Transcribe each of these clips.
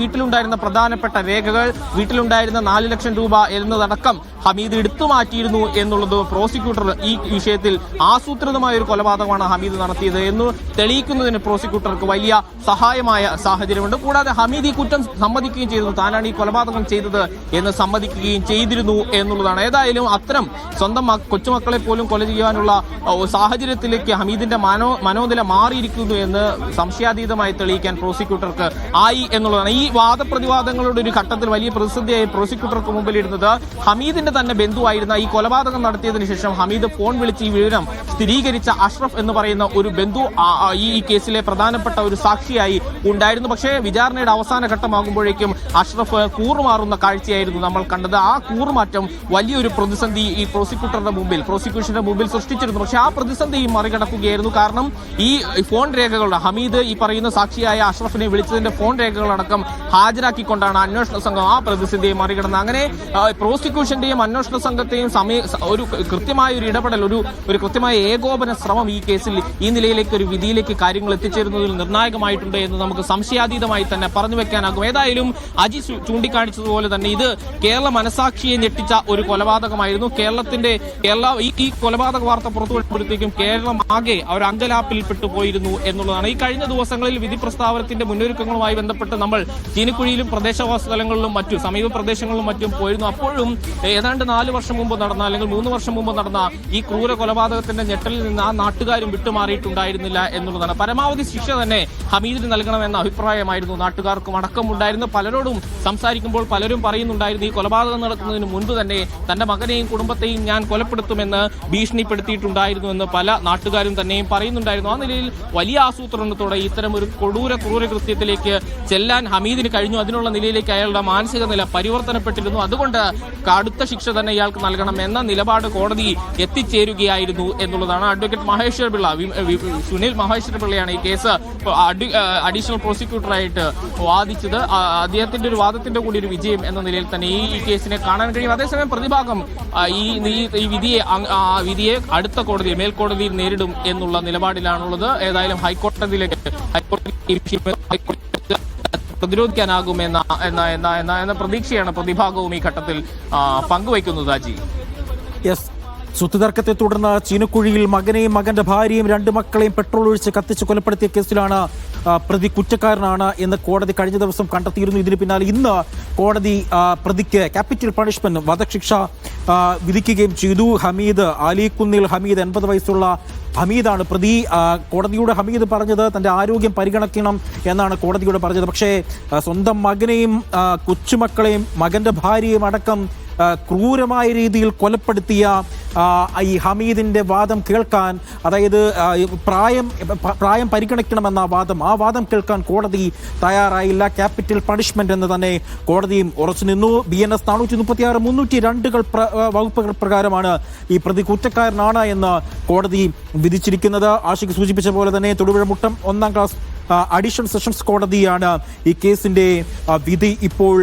വീട്ടിലുണ്ടായിരുന്ന പ്രധാനപ്പെട്ട രേഖകൾ വീട്ടിലുണ്ടായിരുന്ന നാല് ലക്ഷം രൂപ എന്നതടക്കം ഹമീദ് എടുത്തു മാറ്റിയിരുന്നു എന്നുള്ളത് പ്രോസിക്യൂട്ടർ ഈ വിഷയത്തിൽ ആസൂത്രിതമായ ഒരു കൊലപാതകമാണ് ഹമീദ് നടത്തിയത് എന്ന് തെളിയിക്കുന്നതിന് പ്രോസിക്യൂട്ടർക്ക് വലിയ സഹായമായ സാഹചര്യമുണ്ട്. കൂടാതെ ഹമീദ് ഈ കുറ്റം സമ്മതിക്കുകയും ചെയ്തു. താനാണ് ഈ കൊലപാതകം ചെയ്തത് എന്ന് സമ്മതിക്കുകയും ചെയ്തിരുന്നു എന്നുള്ളതാണ്. ഏതായാലും അത്തരം സ്വന്തം കൊച്ചുമക്കളെ പോലും കൊല ചെയ്യാനുള്ള സാഹചര്യത്തിലേക്ക് ഹമീദിന്റെ മനോ മനോനില മാറിയിരിക്കുന്നു എന്ന് സംശയാതീതമായി തെളിയിക്കാൻ പ്രോസിക്യൂട്ടർക്ക് ആയി എന്നുള്ളതാണ്. ഈ വാദപ്രതിവാദങ്ങളുടെ ഒരു ഘട്ടത്തിൽ വലിയ പ്രതിസന്ധിയായി പ്രോസിക്യൂട്ടർക്ക് മുമ്പിലിരുന്നത് ഹമീദിന്റെ തന്നെ ബന്ധുവായിരുന്ന ഈ കൊലപാതകം നടത്തിയതിനു ശേഷം ഹമീദ് ഫോൺ വിളിച്ച് ഈ വിവരം സ്ഥിരീകരിച്ച അഷ്റഫ് എന്ന് പറയുന്ന ഒരു ബന്ധു ഈ കേസിലെ പ്രധാനപ്പെട്ട ഒരു സാക്ഷിയായി ഉണ്ടായിരുന്നു. പക്ഷേ വിചാരണയുടെ അവസാന ഘട്ടമാകുമ്പോഴേക്കും അഷ്റഫ് കൂറുമാറുന്ന കാഴ്ചയായിരുന്നു നമ്മൾ കണ്ടത്. ആ കൂറുമാറ്റം വലിയൊരു പ്രതിസന്ധി ഈ പ്രോസിക്യൂട്ടറുടെ മുമ്പിൽ പ്രോസിക്യൂഷന്റെ മുമ്പിൽ സൃഷ്ടിച്ചിരുന്നു. പക്ഷേ ആ പ്രതിസന്ധി മറികടക്കുകയായിരുന്നു. കാരണം ഈ ഫോൺ രേഖകളുടെ ഹമീദ് ഈ പറയുന്ന സാക്ഷിയായ അഷ്റഫിനെ വിളിച്ചതിന്റെ ഫോൺ രേഖകളടക്കം ഹാജരാക്കിക്കൊണ്ടാണ് അന്വേഷണ സംഘം ആ പ്രതിസന്ധിയെ മറികടന്നത്. അങ്ങനെ പ്രോസിക്യൂഷന്റെയും അന്വേഷണ സംഘത്തെയും സമയ ഒരു കൃത്യമായ ഒരു ഇടപെടൽ ഒരു ഒരു കൃത്യമായ ഏകോപന ശ്രമം ഈ കേസിൽ ഈ നിലയിലേക്ക് ഒരു വിധിയിലേക്ക് കാര്യങ്ങൾ എത്തിച്ചേരുന്നതിൽ നിർണായകമായിട്ടുണ്ട് എന്ന് നമുക്ക് സംശയാതീതമായി തന്നെ പറഞ്ഞു വെക്കാനാകും. ഏതായാലും അജി ചൂണ്ടിക്കാണിച്ചതുപോലെ തന്നെ ഇത് കേരള മനസാക്ഷിയെ ഞെട്ടിച്ച ഒരു കൊലപാതകമായിരുന്നു. കേരളത്തിന്റെ കേരള ഈ ഈ കൊലപാതക വാർത്ത പുറത്തു വരുമ്പോഴത്തേക്കും കേരളം ആകെ ഒരു അങ്കലാപ്പിൽപ്പെട്ടു പോയിരുന്നു എന്നുള്ളതാണ്. ഈ കഴിഞ്ഞ ദിവസങ്ങളിൽ വിധി പ്രസ്താവനത്തിന്റെ മുന്നൊരുക്കങ്ങളുമായി ബന്ധപ്പെട്ട് നമ്മൾ ചീനിക്കുഴിയിലും പ്രദേശവാസ സ്ഥലങ്ങളിലും മറ്റു സമീപ പ്രദേശങ്ങളിലും മറ്റും പോയിരുന്നു. അപ്പോഴും ഏതാണ്ട് നാല് വർഷം മുമ്പ് നടന്ന അല്ലെങ്കിൽ മൂന്ന് വർഷം മുമ്പ് നടന്ന ഈ ക്രൂര കൊലപാതകത്തിന്റെ ഞെട്ടലിൽ നിന്ന് ആ നാട്ടുകാരും വിട്ടുമാറിയിട്ടുണ്ടായിരുന്നില്ല എന്നുള്ളതാണ്. പരമാവധി ശിക്ഷ തന്നെ ഹമീദിന് നൽകണമെന്ന അഭിപ്രായമായിരുന്നു നാട്ടുകാർക്കും അടക്കമുണ്ടായിരുന്നു പലരോടും സംസാരിക്കുമ്പോൾ പലരും പറയുന്നുണ്ടായിരുന്നു ഈ കൊലപാതകം നടക്കുന്നതിന് മുൻപ് തന്നെ തന്റെ മകനെയും കുടുംബത്തെയും ഞാൻ കൊലപ്പെടുത്തുമെന്ന് ഭീഷണിപ്പെടുത്തിയിട്ടുണ്ടായിരുന്നു എന്ന് പല നാട്ടുകാരും തന്നെയും പറയുന്നുണ്ടായിരുന്നു. ആ നിലയിൽ വലിയ ആസൂത്രണത്തോടെ ഇത്തരം ഒരു കൊടൂര ക്രൂര കൃത്യത്തിലേക്ക് ചെല്ലാൻ ഹമീദിന് കഴിഞ്ഞു. അതിനുള്ള നിലയിലേക്ക് അയാളുടെ മാനസിക നില പരിവർത്തനപ്പെട്ടിരുന്നു. അതുകൊണ്ട് കടുത്ത ശിക്ഷ തന്നെ ഇയാൾക്ക് നൽകണം എന്ന നിലപാട് കോടതി എത്തിച്ചേരുകയായിരുന്നു എന്നുള്ളതാണ് അഡ്വക്കേറ്റ് മഹേശ്വർ പിള്ള സുനിൽ മഹേശ്വർ പിള്ളയാണ് ഈ കേസ് അഡി- അഡീഷണൽ പ്രോസിക്യൂട്ടറായിട്ട് വാദിച്ചത്. അദ്ദേഹത്തിന്റെ ഒരു വാദത്തിന്റെ കൂടി ഒരു വിജയം എന്ന നിലയിൽ തന്നെ ഈ കേസിനെ കാണാൻ കഴിയും. അതേസമയം പ്രതിഭാഗം ഈ ഈ- വിധിയെ വിധിയെ അടുത്ത കോടതി മേൽക്കോടതിയിൽ നേരിടും എന്നുള്ള നിലപാടിലാണുള്ളത്. ഏതായാലും ഹൈക്കോടതിയിലേക്ക് ഹൈക്കോടതി പ്രതിരോധിക്കാനാകുമെന്ന എന്ന എന്ന എന്ന എന്ന പ്രതീക്ഷയാണ് പ്രതിഭാഗവും ഈ ഘട്ടത്തിൽ പങ്കുവയ്ക്കുന്നത് അജി യെസ്. സ്വത്തുതർക്കത്തെ തുടർന്ന് ചീനക്കുഴിയിൽ മകനെയും മകന്റെ ഭാര്യയും രണ്ട് മക്കളെയും പെട്രോൾ ഒഴിച്ച് കത്തിച്ച് കൊലപ്പെടുത്തിയ കേസിലാണ് പ്രതി കുറ്റക്കാരനാണ് എന്ന് കോടതി കഴിഞ്ഞ ദിവസം കണ്ടെത്തിയിരുന്നു. ഇതിന് പിന്നാലെ ഇന്ന് കോടതി പ്രതിക്ക് ക്യാപിറ്റൽ പണിഷ്മെന്റ് വധശിക്ഷ വിധിക്കുകയും ചെയ്തു. ഹമീദ് അലിക്കുന്നിൽ ഹമീദ് എൺപത് വയസ്സുള്ള ഹമീദാണ്. പ്രതി കോടതിയുടെ ഹമീദ് പറഞ്ഞത് തന്റെ ആരോഗ്യം പരിഗണിക്കണം എന്നാണ് കോടതിയോട് പറഞ്ഞത്. പക്ഷേ സ്വന്തം മകനെയും കൊച്ചുമക്കളെയും മകന്റെ ഭാര്യയും അടക്കം ക്രൂരമായ രീതിയിൽ കൊലപ്പെടുത്തിയ ഈ ഹമീദിന്റെ വാദം കേൾക്കാൻ അതായത് പ്രായം പ്രായം പരിഗണിക്കണമെന്ന വാദം ആ വാദം കേൾക്കാൻ കോടതി തയ്യാറായില്ല. ക്യാപിറ്റൽ പണിഷ്മെന്റ് എന്ന് തന്നെ കോടതിയും ഉറച്ചു നിന്നു. ബി എൻ എസ് നാനൂറ്റി മുപ്പത്തി ആറ് മുന്നൂറ്റി രണ്ടുകൾ വകുപ്പുകൾ പ്രകാരമാണ് ഈ പ്രതി കുറ്റക്കാരനാണ് എന്ന് കോടതി വിധിച്ചിരിക്കുന്നത്. ആഷിക്ക് സൂചിപ്പിച്ച പോലെ തന്നെ തൊടുപുഴ മുട്ടം ഒന്നാം ക്ലാസ് അഡീഷണൽ സെഷൻസ് കോടതിയാണ് ഈ കേസിന്റെ വിധി ഇപ്പോൾ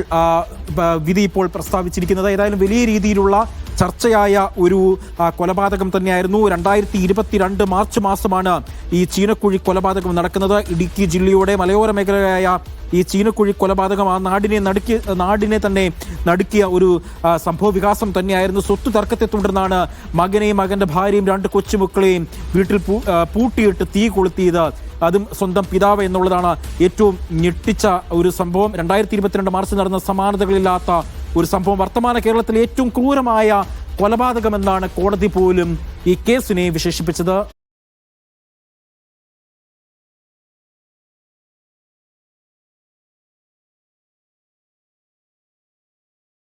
വിധി ഇപ്പോൾ പ്രസ്താവിച്ചിരിക്കുന്നത്. ഏതായാലും വലിയ രീതിയിലുള്ള ചർച്ചയായ ഒരു കൊലപാതകം തന്നെയായിരുന്നു. രണ്ടായിരത്തി ഇരുപത്തിരണ്ട് മാർച്ച് മാസമാണ് ഈ ചീനക്കുഴി കൊലപാതകം നടക്കുന്നത്. ഇടുക്കി ജില്ലയുടെ മലയോര മേഖലയായ ഈ ചീനക്കുഴി കൊലപാതകം ആ നാടിനെ നടുക്കി നാടിനെ തന്നെ നടുക്കിയ ഒരു സംഭവ വികാസം തന്നെയായിരുന്നു. സ്വത്ത് തർക്കത്തെ തുടർന്നാണ് മകനെയും മകന്റെ ഭാര്യയും രണ്ട് കൊച്ചുമക്കളെയും വീട്ടിൽ പൂട്ടിയിട്ട് തീ കൊളുത്തിയത്. അതും സ്വന്തം പിതാവ് എന്നുള്ളതാണ് ഏറ്റവും ഞെട്ടിച്ച ഒരു സംഭവം. രണ്ടായിരത്തി ഇരുപത്തിരണ്ട് മാർച്ച് നടന്ന സമാനതകളില്ലാത്ത ഒരു സംഭവം. വർത്തമാന കേരളത്തിലെ ഏറ്റവും ക്രൂരമായ കൊലപാതകമെന്നാണ് കോടതി പോലും ഈ കേസിനെ വിശേഷിപ്പിച്ചത്.